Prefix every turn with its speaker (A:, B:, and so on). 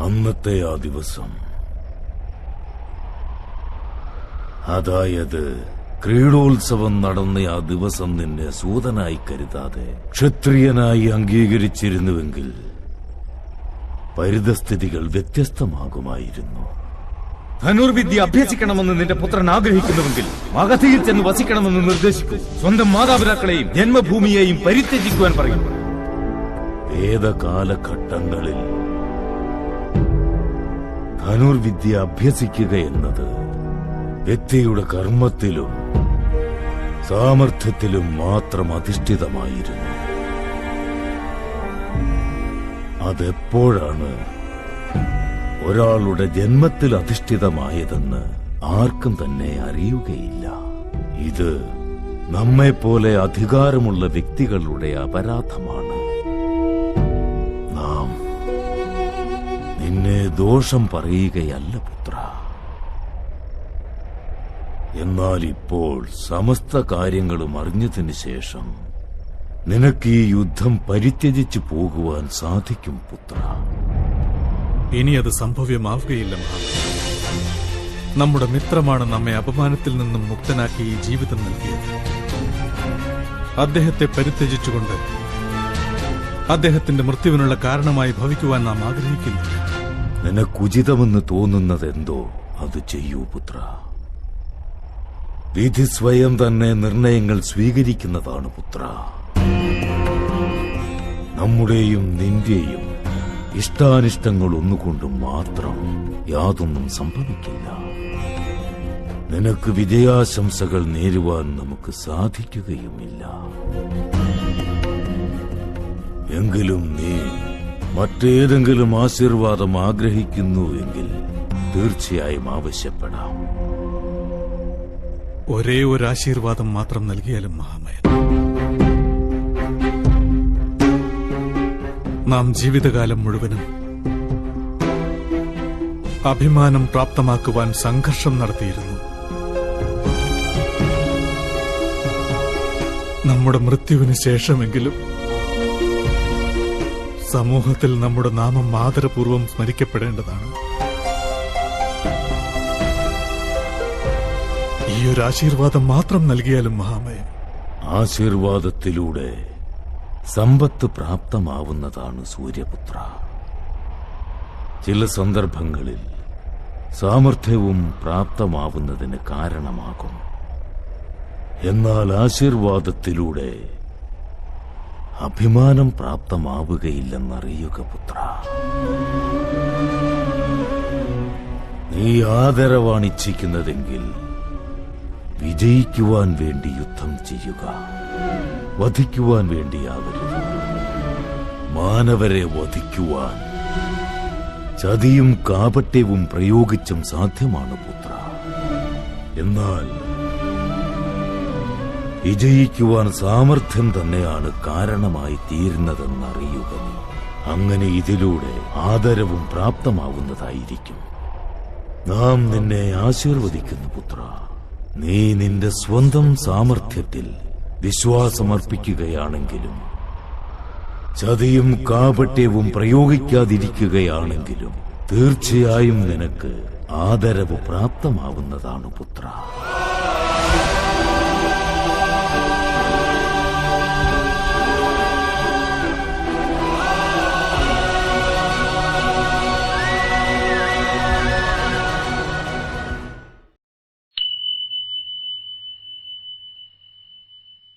A: അന്നത്തെ ആ ദിവസം. അതായത് ക്രീഡോത്സവം നടന്ന ആ ദിവസം നിന്നെ സൂതനായി കരുതാതെ ക്ഷത്രിയനായി അംഗീകരിച്ചിരുന്നുവെങ്കിൽ പരിതസ്ഥിതികൾ വ്യത്യസ്തമാകുമായിരുന്നു.
B: ധനുർവിദ്യ അഭ്യസിക്കണമെന്ന് നിന്റെ പുത്രൻ ആഗ്രഹിക്കുന്നുവെങ്കിൽ മകധിയിൽ ചെന്ന് വസിക്കണമെന്ന് നിർദ്ദേശിക്കും. സ്വന്തം മാതാപിതാക്കളെയും ജന്മഭൂമിയെയും പരിത്യജിക്കുവാൻ പറയും.
A: വേദകാലഘട്ടങ്ങളിൽ ധനുർവിദ്യ അഭ്യസിക്കുക എന്നത് വ്യക്തിയുടെ കർമ്മത്തിലും സാമർഥ്യത്തിലും മാത്രം അധിഷ്ഠിതമായിരുന്നു. അതെപ്പോഴാണ് ഒരാളുടെ ജന്മത്തിൽ അധിഷ്ഠിതമായതെന്ന് ആർക്കും തന്നെ അറിയുകയില്ല. ഇത് നമ്മെപ്പോലെ അധികാരമുള്ള വ്യക്തികളുടെ അപരാധമാണ്. നിന്നെ ദോഷം പറയുകയല്ല പുത്ര. എന്നാൽ ഇപ്പോൾ സമസ്ത കാര്യങ്ങളും അറിഞ്ഞതിന് ശേഷം നിനക്ക് ഈ യുദ്ധം പരിത്യജിച്ചു പോകുവാൻ സാധിക്കും പുത്ര.
C: ഇനി അത് സംഭവ്യമാവുകയില്ല നമ്മുടെ മിത്രമാണ് നമ്മെ അപമാനത്തിൽ നിന്നും മുക്തനാക്കി ഈ ജീവിതം നൽകിയത്. അദ്ദേഹത്തെ പരിത്യജിച്ചുകൊണ്ട് അദ്ദേഹത്തിന്റെ മൃത്യുവിനുള്ള കാരണമായി ഭവിക്കുവാൻ നാം ആഗ്രഹിക്കുന്നില്ല.
A: നിനക്കുചിതമെന്ന് തോന്നുന്നതെന്തോ അത് ചെയ്യൂ പുത്ര. വിധി സ്വയം തന്നെ നിർണയങ്ങൾ സ്വീകരിക്കുന്നതാണ് പുത്ര. നമ്മുടെയും നിന്റെയും ഇഷ്ടാനിഷ്ടങ്ങൾ ഒന്നുകൊണ്ടും മാത്രം യാതൊന്നും സംഭവിക്കില്ല. നിനക്ക് വിജയാശംസകൾ നേരുവാൻ നമുക്ക് സാധിക്കുകയുമില്ല. എങ്കിലും നീ മറ്റേതെങ്കിലും ആശീർവാദം ആഗ്രഹിക്കുന്നുവെങ്കിൽ തീർച്ചയായും ആവശ്യപ്പെടാം.
C: ഒരേ ഒരു ആശീർവാദം മാത്രം നൽകിയാലും മഹാമയൻ. നാം ജീവിതകാലം മുഴുവനും അഭിമാനം പ്രാപ്തമാക്കുവാൻ സംഘർഷം നടത്തിയിരുന്നു. നമ്മുടെ മൃത്യുവിന് ശേഷമെങ്കിലും സമൂഹത്തിൽ നമ്മുടെ നാമം മാതൃപൂർവം സ്മരിക്കപ്പെടേണ്ടതാണ്. ഈ ഒരു ആശീർവാദം മാത്രം നൽകിയാലും മഹാമയ.
A: ആശീർവാദത്തിലൂടെ സമ്പത്ത് പ്രാപ്തമാവുന്നതാണ് സൂര്യപുത്ര. ചില സന്ദർഭങ്ങളിൽ സാമർഥ്യവും പ്രാപ്തമാവുന്നതിന് കാരണമാകും എന്നാൽ ആശീർവാദത്തിലൂടെ അഭിമാനം പ്രാപ്തമാവുകയില്ലെന്നറിയുക പുത്ര. നീ ആദരവാണ് ഇച്ഛിക്കുന്നതെങ്കിൽ വിജയിക്കുവാൻ വേണ്ടി യുദ്ധം ചെയ്യുക. വധിക്കുവാൻ വേണ്ടിയാവരുത്. മാനവരെ വധിക്കുവാൻ ചതിയും കാപട്യവും പ്രയോഗിച്ചും സാധ്യമാണ് പുത്ര. എന്നാൽ വിജയിക്കുവാൻ സാമർഥ്യം തന്നെയാണ് കാരണമായി തീരുന്നതെന്നറിയുക നീ. അങ്ങനെ ഇതിലൂടെ ആദരവും പ്രാപ്തമാവുന്നതായിരിക്കും. നാം നിന്നെ ആശീർവദിക്കുന്നു പുത്ര. നീ നിന്റെ സ്വന്തം സാമർഥ്യത്തിൽ വിശ്വാസമർപ്പിക്കുകയാണെങ്കിലും ചതിയും കാപട്യവും പ്രയോഗിക്കാതിരിക്കുകയാണെങ്കിലും തീർച്ചയായും നിനക്ക് ആദരവ് പ്രാപ്തമാവുന്നതാണ് പുത്ര.